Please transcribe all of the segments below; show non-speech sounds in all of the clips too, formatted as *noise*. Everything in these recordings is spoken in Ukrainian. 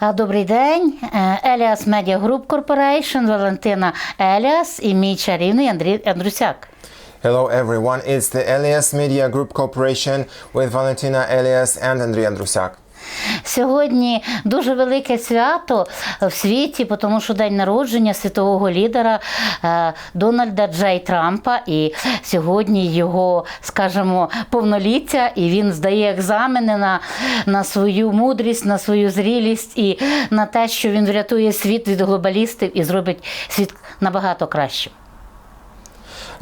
А, Добрий день. Е, Еліас Media Group Corporation, Валентина Еліас і мій чарівний Андрій Андрусяк. Hello everyone, it's the Elias Media Group Corporation with Valentina Elias and Andriy Andrusak. Сьогодні дуже велике свято в світі, тому що день народження світового лідера е, Дональда Джей Трампа. І сьогодні його, скажімо, повноліття, і він здає екзамени на, на свою мудрість, на свою зрілість і на те, що він врятує світ від глобалістів і зробить світ набагато кращим.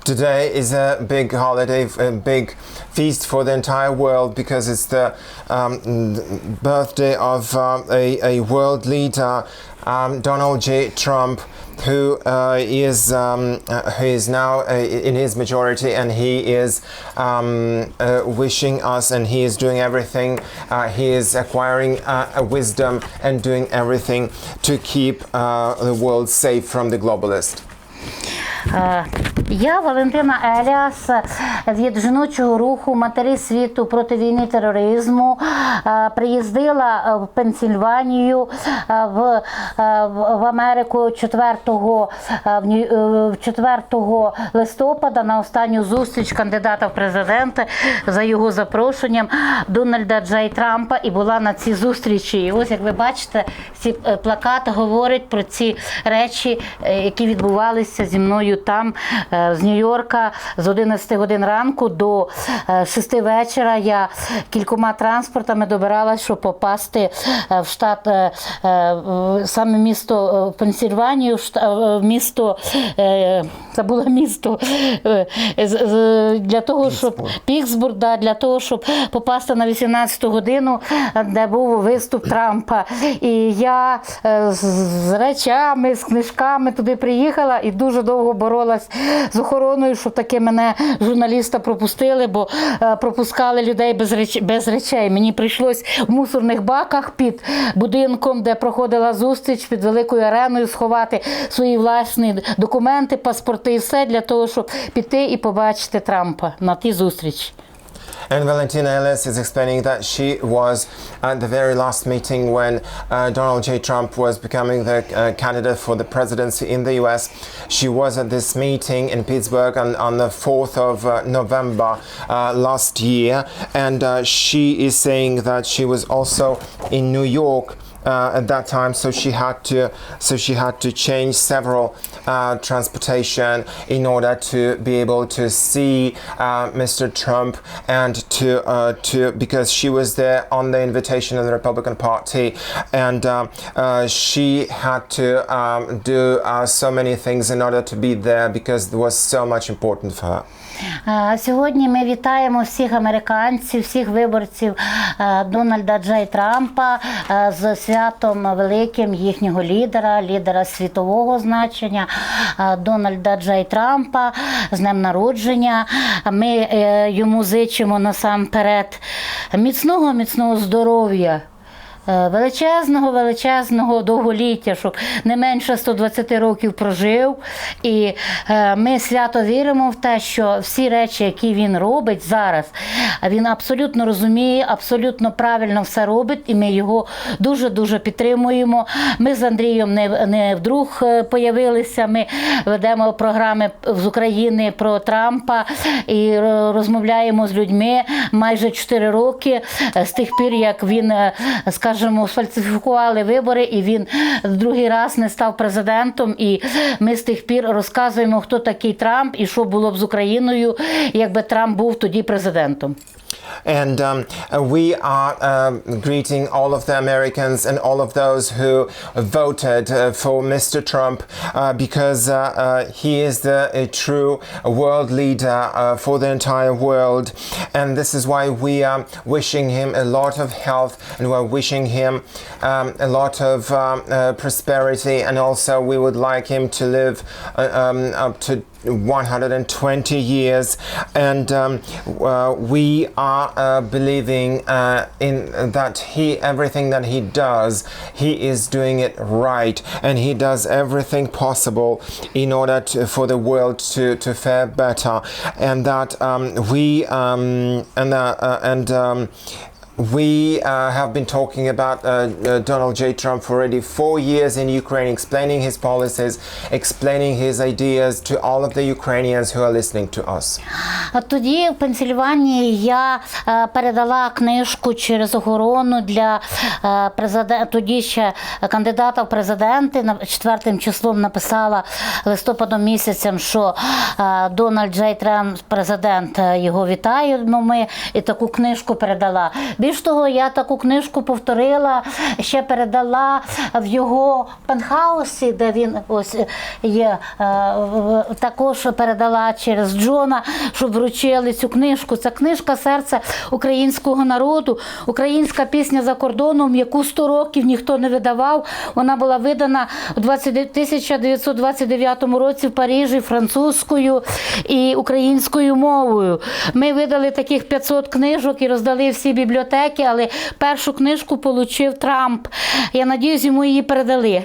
Today is a big holiday, a big feast for the entire world because it's the um, birthday of um, a, a world leader, um, Donald J. Trump, who uh, is um, uh, who is now uh, in his majority, and he is um, uh, wishing us, and he is doing everything. Uh, he is acquiring uh, a wisdom and doing everything to keep the world safe from the globalist. Е, Я Валентина Еліас від жіночого руху Матері світу проти війни тероризму е, приїздила в Пенсільванію е, в, в Америку 4, е, в Нью- е, в 4 листопада на останню зустріч кандидата в президенти за його запрошенням Дональда Джей Трампа і була на цій зустрічі. І ось як ви бачите, ці плакати говорять про ці речі, які відбувалися зі мною там е, з Нью-Йорка з 11 годин ранку до 6 вечора. Я кількома транспортами добиралась, щоб попасти е, в штат е, е, саме місто е, Пенсільванію, в місто е, забула місто е, для того, щоб Піксбург, да, для того, щоб попасти на 18 годину, де був виступ Трампа. І я е, з- з речами, з книжками туди приїхала і дуже довго боролась з охороною, щоб таки мене журналіста пропустили, бо е, пропускали людей без реч... без речей. Мені прийшлось в мусорних баках під будинком, де проходила зустріч під великою ареною, сховати свої власні документи, паспорти і все для того, щоб піти і побачити Трампа на тій зустрічі. And Valentina Ellis is explaining that she was at the very last meeting when uh, Donald J. Trump was becoming the uh, candidate for the presidency in the US. She was at this meeting in Pittsburgh on, on the 4th of uh, November uh, last year. And uh, she is saying that she was also in New York uh, at that time, so she had to so she had to change several uh, transportation in order to be able to see uh, Mr. Trump and to uh, to because she was there on the invitation of the Republican Party, and um, uh, she had to um, do uh, so many things in order to be there because it was so much important for her. Сьогодні ми вітаємо всіх американців, всіх виборців Дональда Джей Трампа з святом великим їхнього лідера, лідера світового значення Дональда Джей Трампа з днем народження. Ми е, йому зичимо насамперед міцного, міцного здоров'я. Е, Величезного, величезного довголіття, щоб не менше 120 років прожив. І е, ми свято віримо в те, що всі речі, які він робить зараз, він абсолютно розуміє, абсолютно правильно все робить, і ми його дуже-дуже підтримуємо. Ми з Андрієм не, не вдруг е, появилися. Ми ведемо програми з України про Трампа і розмовляємо з людьми майже 4 роки з тих пір, як він, е, скажімо, сфальсифікували вибори, і він другий раз не став президентом. І ми з тих пір розказуємо, хто такий Трамп і що було б з Україною, якби Трамп був тоді президентом. And um, uh, we are um, greeting all of the Americans and all of those who voted uh, for Mr. Trump uh, because uh, uh, he is the a true world leader uh, for the entire world. And this is why we are wishing him a lot of health and we're wishing him um, a lot of um, uh, prosperity. And also, we would like him to live uh, um, up to 120 years, and um, uh, we are uh, believing uh, in that he everything that he does, he is doing it right, and he does everything possible in order to, for the world to, to fare better, and that um, we um, and uh, uh, and. We uh, have been talking about uh, uh, Donald J. Trump for already four years in Ukraine, explaining his policies, explaining his ideas to all of the Ukrainians who are listening to us. Тоді в Пенсільванії я е, передала книжку через охорону для е, президента, тоді ще кандидата в президенти. На четвертим числом написала листопадом місяцем, що е, Дональд Джей Трамп, президент, його вітаємо. Ми і таку книжку передала. Більш того, я таку книжку повторила, ще передала в його пентхаусі, де він ось є. Також передала через Джона, щоб вручили цю книжку. Це книжка серце українського народу, українська пісня за кордоном, яку 100 років ніхто не видавав. Вона була видана у 1929 році в Парижі французькою і українською мовою. Ми видали таких 500 книжок і роздали всі бібліотеки, але першу книжку отримав Трамп. Я надіюсь, йому її передали.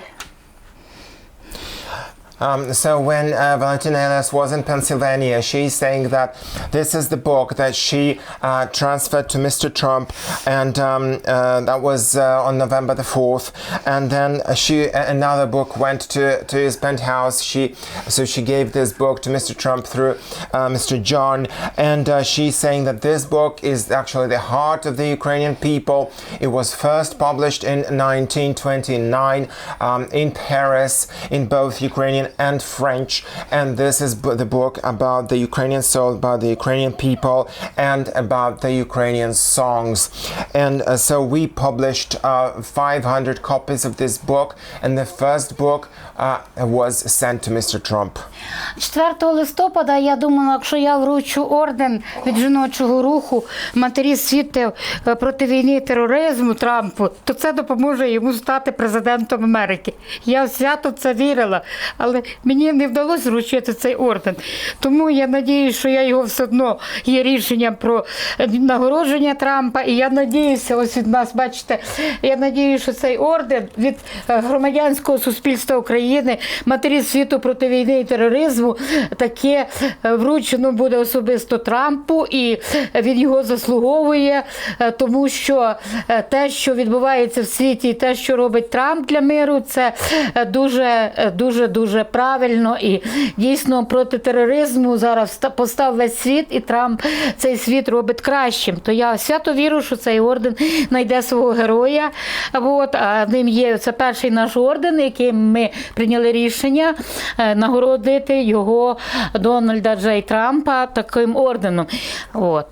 Um, so when uh, Valentina Elias was in Pennsylvania, she's saying that this is the book that she uh, transferred to Mr. Trump, and um, uh, that was uh, on November the fourth. And then she another book went to to his penthouse. She so she gave this book to Mr. Trump through uh, Mr. John, and uh, she's saying that this book is actually the heart of the Ukrainian people. It was first published in 1929 um, in Paris in both Ukrainian and French, and this is the book about the Ukrainian soul, about the Ukrainian people, and about the Ukrainian songs. And uh, so we published uh, 500 copies of this book, and the first book uh, was sent to Mr. Trump. 4 листопада я думала, якщо я вручу орден від жіночого руху матері світу е, проти війни і тероризму Трампу, то це допоможе йому стати президентом Америки. Я свято це вірила, але мені не вдалося вручити цей орден. Тому я надіюся, що я його все одно є рішення про е, нагородження Трампа. І я надіюся, ось від нас, бачите, я надіюся, що цей орден від е, громадянського суспільства України, матері світу проти війни і тероризму, таке е, вручено буде особисто Трампу, і він його заслуговує, е, тому що е, те, що відбувається в світі, і те, що робить Трамп для миру, це е, дуже, е, дуже, дуже правильно і дійсно проти тероризму зараз ста- постав весь світ, і Трамп цей світ робить кращим. То я свято вірю, що цей орден знайде свого героя. От, а ним є це перший наш орден, яким ми прийняли рішення е, нагородити його Дональда Джей Трампа таким орденом. От.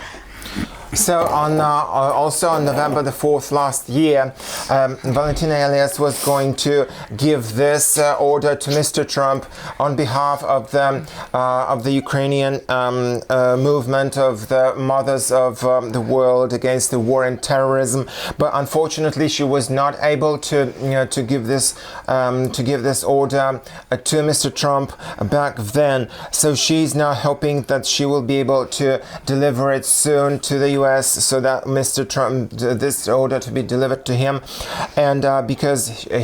So on uh, also on November the fourth last year, um, Valentina Elias was going to give this uh, order to Mr. Trump on behalf of the uh, of the Ukrainian um, uh, movement of the mothers of um, the world against the war and terrorism. But unfortunately, she was not able to you know, to give this um, to give this order uh, to Mr. Trump back then. So she's now hoping that she will be able to deliver it soon to the U.S. so that Mr. Trump this order to be delivered to him, and uh, because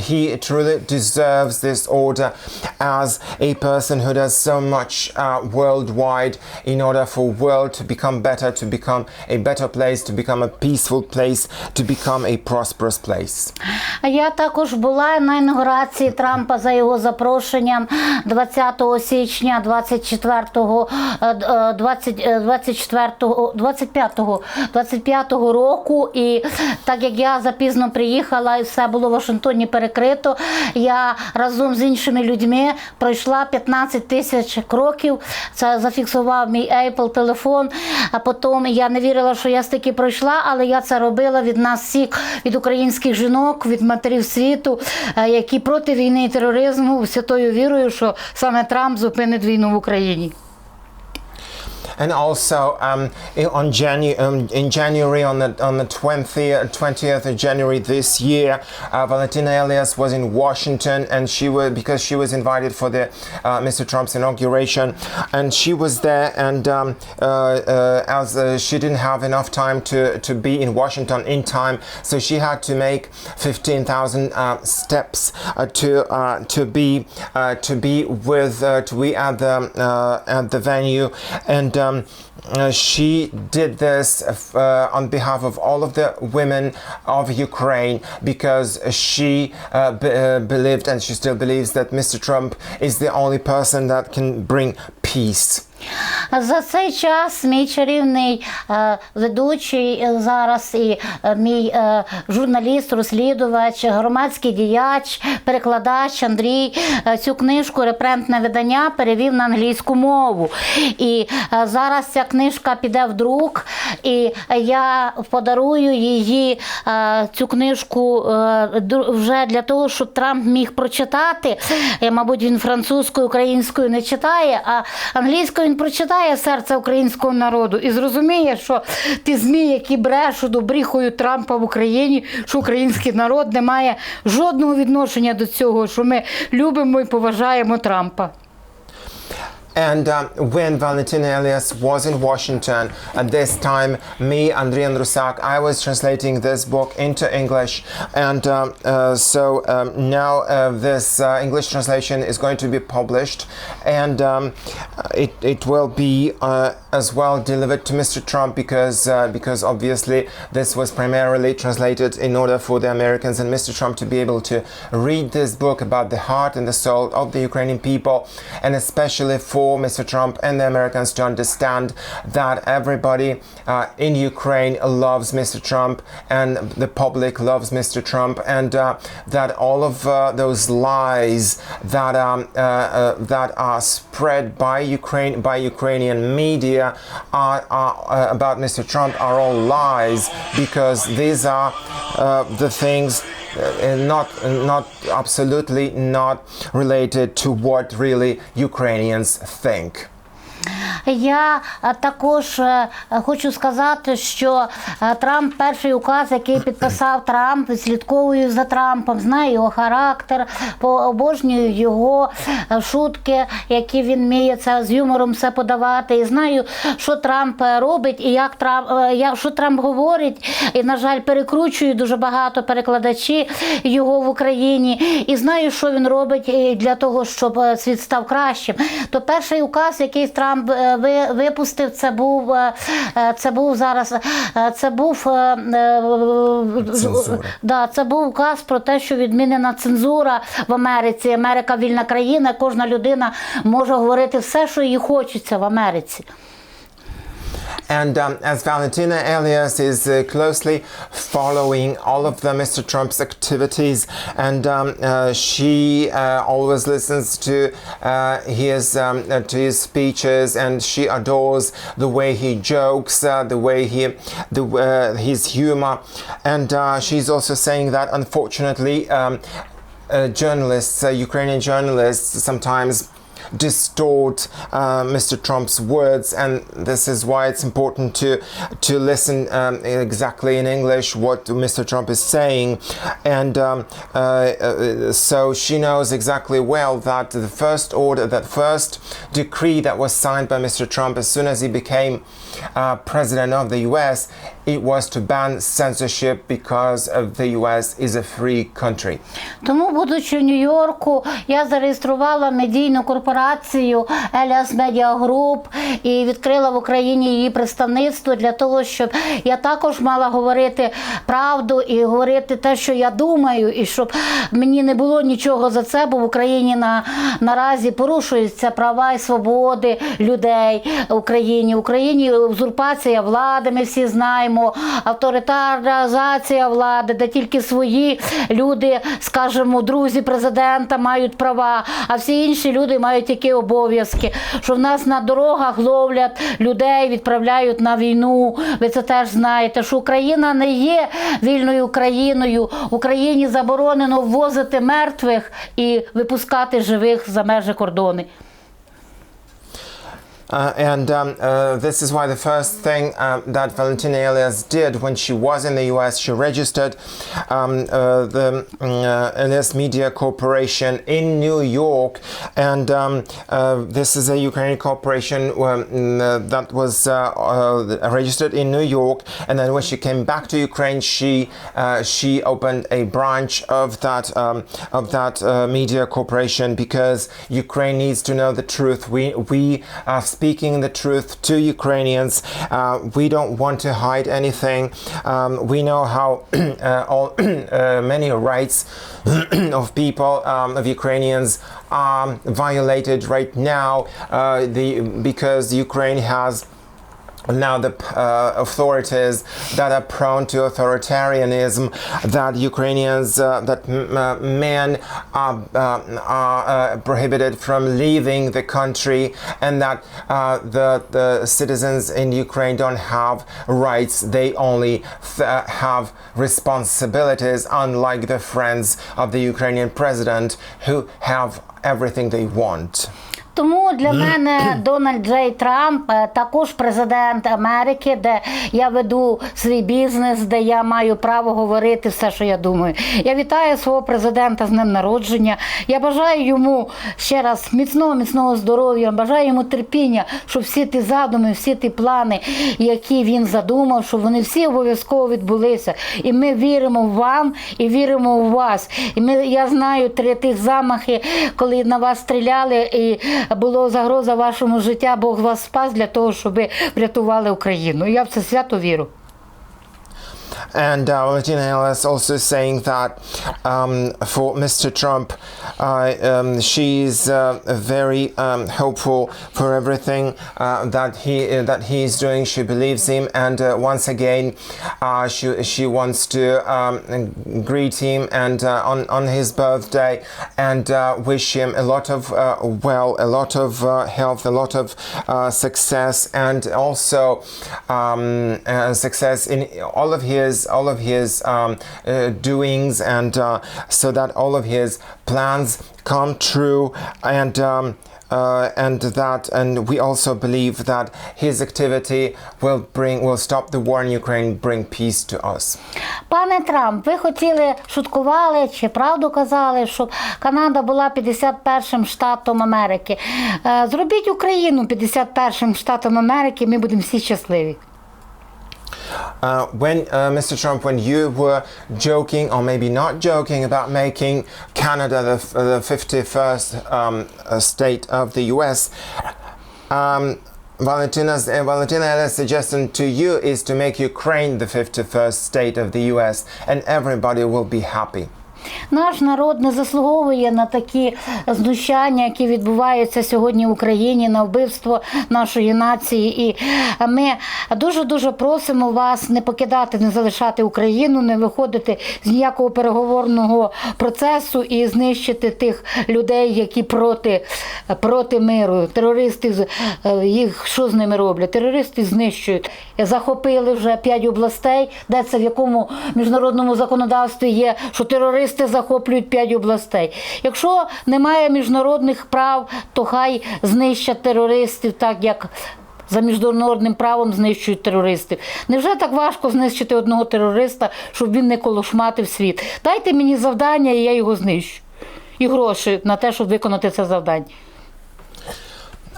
he truly deserves this order as a person who does so much uh, worldwide in order for world to become better, to become a better place, to become a peaceful place, to become a prosperous place. Я також була на інаугурації Трампа за його запрошенням 20 січня 24-го, е, е, 20, е, 24-го, 25-го, 25-го року. І так як я запізно приїхала і все було в Вашингтоні перекрито, я разом з іншими людьми пройшла 15 тисяч кроків. Це зафіксував мій Apple телефон. А потім я не вірила, що я стільки пройшла, але я це робила від нас всіх, від українських жінок, від матерів світу, е, які проти війни і тероризму святою вірою, що саме Трамп зупинить війну в Україні. And also um, on Janu- um, in January, on the on the 20th, 20th of January this year, uh, Valentina Elias was in Washington, and she was because she was invited for the uh, Mr. Trump's inauguration, and she was there, and um, uh, uh, as uh, she didn't have enough time to to be in Washington in time, so she had to make 15,000 uh, steps uh, to uh, to be uh, to be with uh, to be at the uh, at the venue, and um, uh, she did this uh, on behalf of all of the women of Ukraine because she uh, uh, believed and she still believes that Mr. Trump is the only person that can bring peace. За цей час мій чарівний е, ведучий е, зараз і е, мій е, журналіст, розслідувач, громадський діяч, перекладач Андрій е, цю книжку репрентне видання перевів на англійську мову. І е, зараз ця книжка піде в друк, і я подарую її е, цю книжку е, вже для того, щоб Трамп міг прочитати. Е, Мабуть, він французькою, українською не читає, а англійською прочитає серце українського народу і зрозуміє, що ті змі, які брешуть, обріхують Трампа в Україні, що український народ не має жодного відношення до цього, що ми любимо і поважаємо Трампа. And um, when Valentina Elias was in Washington, at this time, me, Andriy Andrusak, I was translating this book into English. And um, uh, so um, now uh, this uh, English translation is going to be published. And um, it, it will be uh, as well delivered to Mr. Trump because, uh, because obviously this was primarily translated in order for the Americans and Mr. Trump to be able to read this book about the heart and the soul of the Ukrainian people, and especially for Mr. Trump and the Americans to understand that everybody uh, in Ukraine loves Mr. Trump and the public loves Mr. Trump, and uh, that all of uh, those lies that um, uh, uh, that are spread by Ukraine by Ukrainian media are, are uh, about Mr. Trump are all lies because these are the things Uh, not not absolutely not related to what really Ukrainians think. Я е, також е, хочу сказати, що е, Трамп перший указ, який підписав *clears throat* Трамп, слідковую за Трампом, знаю його характер, обожнюю його шутки, які він вміє це з юмором все подавати. І знаю, що Трамп робить і як Трамп, я- що Трамп говорить. І, на жаль, перекручую дуже багато перекладачі його в Україні. І знаю, що він робить для того, щоб світ став кращим. То перший указ, який Трамп ви- випустив, це був е, це був зараз. е, Це був е, Цензура. Да, це був указ про те, що відмінена цензура в Америці. Америка вільна країна, кожна людина може говорити все, що їй хочеться в Америці. And um, as Valentina Elias is uh, closely following all of the Mr. Trump's activities, and um, uh, she uh, always listens to uh, his um, uh, to his speeches, and she adores the way he jokes, uh, the way he, the his humor, and she's also saying that unfortunately, um, journalists, Ukrainian journalists, sometimes distort uh, Mr. Trump's words, and this is why it's important to to listen um, exactly in English what Mr. Trump is saying, and um, uh, uh, so she knows exactly well that the first order, that first decree that was signed by Mr. Trump as soon as he became uh, president of the U.S. It was to ban censorship because of the U.S. is a free country. Тому, будучи в Нью-Йорку, я зареєструвала медійну корпорацію Elias Media Group і відкрила в Україні її представництво для того, щоб я також мала говорити правду і говорити те, що я думаю, і щоб мені не було нічого за це, бо в Україні на, наразі порушуються права і свободи людей в Україні. В Україні узурпація влади, ми всі знаємо, авторитаризація влади, де тільки свої люди, скажімо, друзі президента мають права, а всі інші люди мають які обов'язки. Що в нас на дорогах ловлять людей, відправляють на війну. Ви це теж знаєте, що Україна не є вільною країною. Україні заборонено ввозити мертвих і випускати живих за межі кордони. Uh, and um, uh, this is why the first thing uh, that Valentina Elias did when she was in the US, she registered um, uh, the uh, Elias Media Corporation in New York. And um, uh, this is a Ukrainian corporation um, uh, that was uh, uh, registered in New York. And then when she came back to Ukraine, she uh, she opened a branch of that um, of that uh, media corporation because Ukraine needs to know the truth. We we are speaking the truth to Ukrainians. Uh, we don't want to hide anything. Um, we know how *clears throat* uh, all *clears throat* uh, many rights *clears throat* of people um, of Ukrainians are violated right now. Uh, the because Ukraine has now the uh, authorities that are prone to authoritarianism, that Ukrainians, uh, that uh, men are, uh, are uh, prohibited from leaving the country, and that uh, the, the citizens in Ukraine don't have rights, they only have responsibilities, unlike the friends of the Ukrainian president who have everything they want. Тому для мене *clears throat* Дональд Джей Трамп е, також президент Америки, де я веду свій бізнес, де я маю право говорити все, що я думаю. Я вітаю свого президента з днем народження. Я бажаю йому ще раз міцного, міцного здоров'я, бажаю йому терпіння, щоб всі ті задуми, всі ті плани, які він задумав, щоб вони всі обов'язково відбулися. І ми віримо в вам і віримо в вас. І ми, я знаю три тих замахи, коли на вас стріляли, і була загроза вашому життя. Бог вас спас для того, щоб врятували Україну. Я в це свято вірю. And uh, Valentina Ellis also saying that um, for Mr. Trump, uh, um, she's uh, very um, hopeful for everything uh, that he uh, that he is doing. She believes him, and uh, once again, uh, she she wants to um, greet him and uh, on on his birthday and wish him a lot of well, a lot of health, a lot of success, and also um, success in all of his all of his um, uh, doings, and uh, so that all of his plans come true, and. Um, uh, and that, and we also believe that his activity will bring, will stop the war in Ukraine, bring peace to us. Пане Трамп, ви хотіли шуткували чи правду казали, щоб Канада була 51-м штатом Америки. Е, Зробіть Україну 51-м штатом Америки, ми будемо всі щасливі. Uh, when uh, Mr. Trump, when you were joking or maybe not joking about making Canada the, the 51st um, uh, state of the U.S., um, Valentina's, uh, Valentina Ellis' suggestion to you is to make Ukraine the 51st state of the U.S. and everybody will be happy. Наш народ не заслуговує на такі знущання, які відбуваються сьогодні в Україні на вбивство нашої нації. І ми дуже дуже просимо вас не покидати, не залишати Україну, не виходити з ніякого переговорного процесу і знищити тих людей, які проти, проти миру. Терористи е, їх що з ними роблять? Терористи знищують. Захопили вже п'ять областей, де це в якому міжнародному законодавстві є, що терористи захоплюють п'ять областей. Якщо немає міжнародних прав, то хай знищать терористів, так як. За міжнародним правом знищують терористів. Невже так важко знищити одного терориста, щоб він не колошматив світ? Дайте мені завдання, і я його знищу. І гроші на те, щоб виконати це завдання.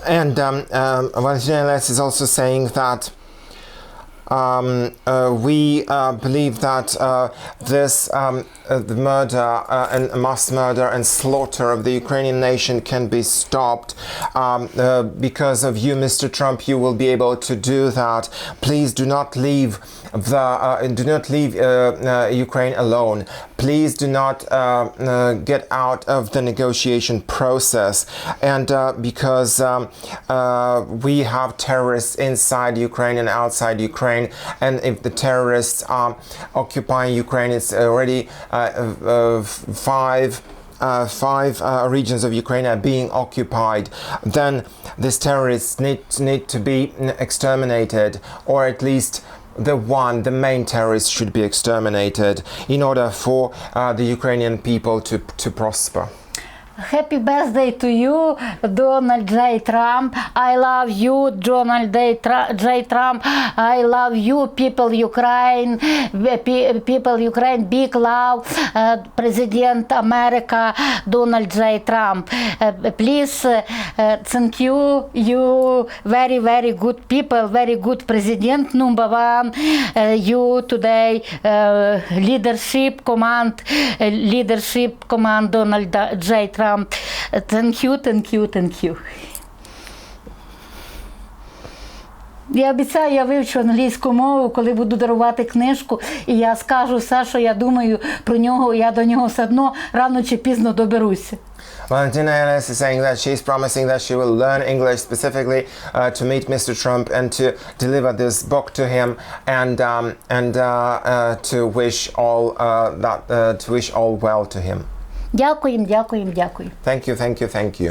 And um, um, Valentina Ellis is also saying that um, uh, we uh, believe that uh, this um, uh, the murder uh, and mass murder and slaughter of the Ukrainian nation can be stopped um, uh, because of you, Mr. Trump. You will be able to do that. Please do not leave the do not leave Ukraine alone. Please do not uh, uh, get out of the negotiation process, and uh, because um, uh, we have terrorists inside Ukraine and outside Ukraine, and if the terrorists are occupying Ukraine, it's already uh, uh, five. Uh, five uh, regions of Ukraine are being occupied, then these terrorists need need to be exterminated, or at least the one, the main terrorist, should be exterminated in order for uh, the Ukrainian people to to prosper. Happy birthday to you, Donald J. Trump. I love you, Donald J. Trump. I love you, people Ukraine, people Ukraine, big love, uh, President America, Donald J. Trump. Uh, please, uh, uh, thank you, you very, very good people, very good President number one. Uh, you today uh, leadership command, uh, leadership command Donald J. Trump. Uh, Thank you, thank you, thank you. Я обіцяю, я вивчу англійську мову, коли буду дарувати книжку, і я скажу все, що я думаю про нього. Я до нього все одно рано чи пізно доберуся. Valentina Ellis is saying that she's promising that she will learn English specifically uh, to meet Mr. Trump and to deliver this book to him and um, and uh, uh, to wish all uh, that uh, to wish all well to him. Дякуємо, дякуємо, дякую. Thank you, thank you, thank you.